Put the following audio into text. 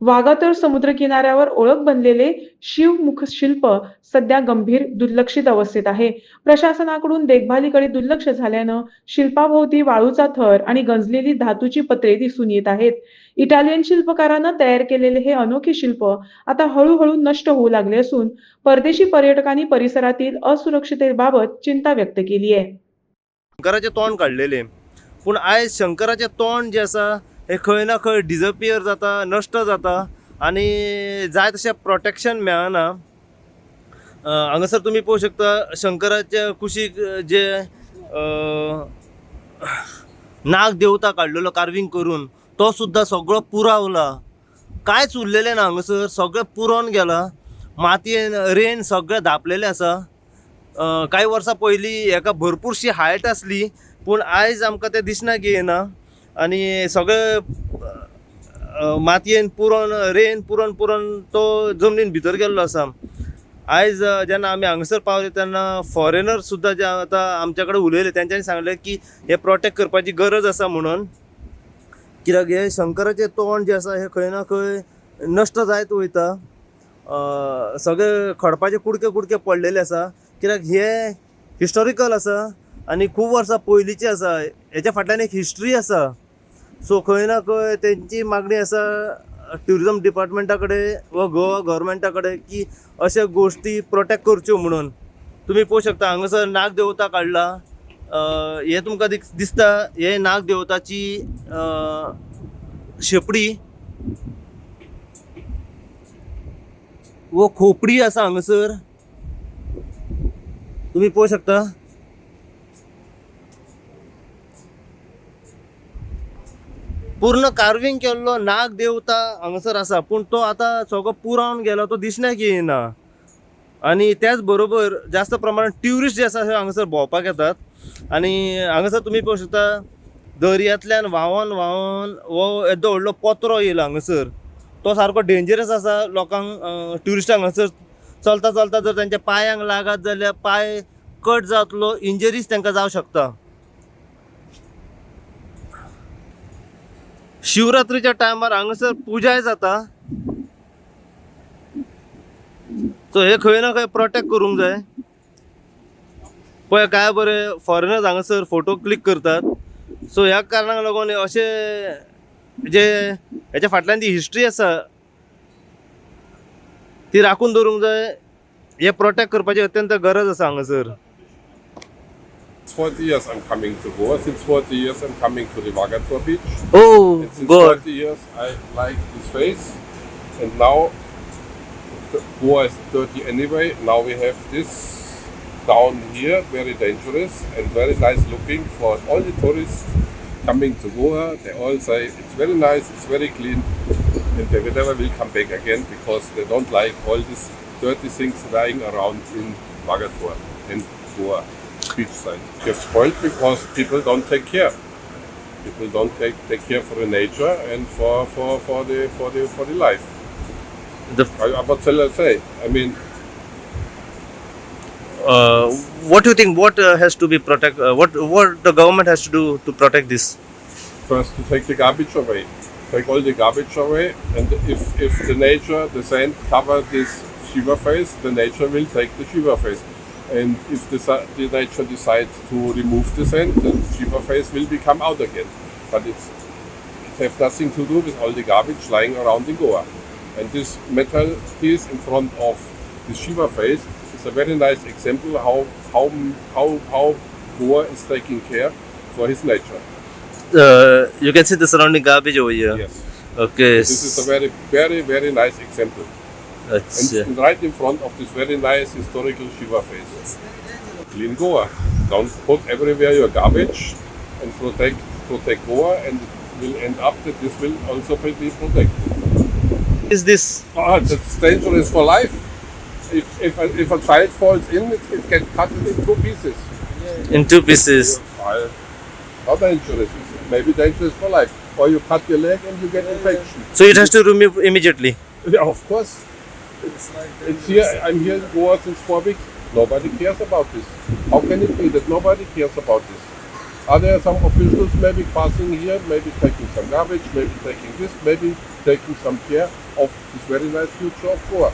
वाघातोर समुद्र किनाऱ्यावर ओळख बनलेले शिवमुख शिल्प सध्या गंभीर दुर्लक्षित अवस्थेत आहे. प्रशासनाकडून देखभालीकडे दुर्लक्ष झाल्यानं शिल्पाभोवती वाळूचा थर आणि गंजलेली धातूची पत्रे दिसून येत आहेत. इटालियन शिल्पकारानं तयार केलेले हे अनोखे शिल्प आता हळूहळू नष्ट होऊ लागले असून परदेशी पर्यटकांनी परिसरातील असुरक्षिततेबाबत चिंता व्यक्त केली आहे. शंकराचे तोंड काढलेले. पण आयज शंकराचे तोंड जे आसा हे खंय ना खंय डिजपियर जाता नश्ट जाता. आनी जाय तशें प्रोटेक्शन मेळना. हांगासर तुमी पळोवंक शकता शंकराच्या कुशीक जे नाग देवता काडलेलो कार्विंग करून तो सुद्दां सगळो पुरावला. कांयच उरलेलें ना हांगासर सगळें पुरोन गेलां. मातयेन रेन सगळें धापलेलें आसा. कांय वर्सां पयलीं हेका भरपूरशी हायट आसली पूण आयज आमकां तें दिसना की येना आनी सगळं मातयेन पुरोन रेन पुरोन पुरोन तो जमनीन भितर गेल्लो आसा. आयज जेन्ना आमी हांगासर पावले तेन्ना फॉरेनर सुद्दां जे आतां आमच्या कडेन उलयले तेंच्यांनी सांगलें की हे प्रोटेक्ट करपाची गरज आसा म्हणून. कित्याक हे शंकराचें तोंड जें आसा हें खंय ना खंय नश्ट जायत वयता. सगळे खडपाचे कुडके कुडके पडलेले आसा. कित्याक हे हिस्टॉरिकल आसा आनी खूब वर्सां पयलींचे आसा. हेच्या फाटल्यान एक हिस्ट्री आसा. सो खंय ना खंय तेंची मागणी आसा ट्युरिजम डिपार्टमेंटा कडेन वा गोवा गव्हर्मेंटा कडेन की अशा गोश्टी प्रोटेक्ट करच्यो म्हणून. तुमी पळोवंक शकता हांगासर नाग देवता काडला हे तुमकां दिसता हे नाग देवताची शेपडी. वो खोपडी आसा हांगासर. तुम्ही पळोवंक शकता. पूर्ण कार्विंग केल्लो नाग देवता हांगासर आसा पूण तो आतां सगळो पुरावन गेलो तो दिसण्याक येना आनी त्याच बरोबर जास्त प्रमाणात ट्युरिस्ट जे आसा हे हांगासर भोंवपाक येतात. आनी हांगासर तुमी पळोवंक शकता दर्यांतल्यान व्हांवोन व्हांवोन हो येदो व्हडलो पत्रो येयला हांगासर तो सारको डेंजरस आसा लोकांक ट्युरिस्टांक हांगासर चलता चलता जर तांच्या पांयांक लागत जाल्यार पांय कट जातलो इंजरीज तांकां जावं शकता. शिवरात्रीच्या टायमार हांगासर पुजाय जाता. सो हे खंय ना खंय प्रोटेक्ट करूंक जाय. पळय काय बरे फॉरेनर्स हांगासर फोटो क्लिक करतात. सो ह्या कारणाक लागून अशे जे हेच्या फाटल्यान ती हिस्ट्री आसा ती राखून दवरूंक जाय. हे प्रोटेक्ट करपाची अत्यंत गरज आसा हांगासर 40 years I'm coming to Goa. Since 40 years I'm coming to the Vagator beach. Oh, and since God. 40 years I like this face. And now Goa is dirty anyway. Now we have this down here, very dangerous and very nice looking for all the tourists coming to Goa. They all say it's very nice, it's very clean, and they will never will come back again because they don't like all these dirty things lying around in Vagator and Goa side. Gets spoiled because people don't take care. People don't take, take care for the nature and for, for, for the for the for the life. the I, what shall I say? I mean, uh, what do you think what uh, has to be protect uh, what what the government has to do to protect this first to take the garbage away. Take all the garbage away, and if if the nature, the sand cover this Shiva face, the nature will take the Shiva face. And if the, the nature decides to remove the sand, the Shiva face will become out again. But it's it has nothing to do with all the garbage lying around in Goa. And this metal piece in front of the Shiva face is a very nice example how how how how Goa is taking care for his nature. uh, you can see the surrounding garbage over here Yes. okay This is a very, very, very nice example. That's, and, uh, right in front of this very nice historical Shiva face. Clean Goa. Don't put everywhere your garbage and protect protect Goa, and it will end up that this will also be protected. Is this? Ah, oh, it's dangerous for life. If, if, a, if a child falls in, it, it can cut it in two pieces. In two pieces. Not dangerous. Maybe dangerous for life. Or you cut your leg and you get infection. So it has to remove immediately. Yeah, of course. It's, it's here. I'm here in Goa since four weeks. Nobody cares about this. How can it be that nobody cares about this? Are there some officials maybe passing here, maybe taking some garbage, maybe taking this, maybe taking some care? of this very nice future of Goa.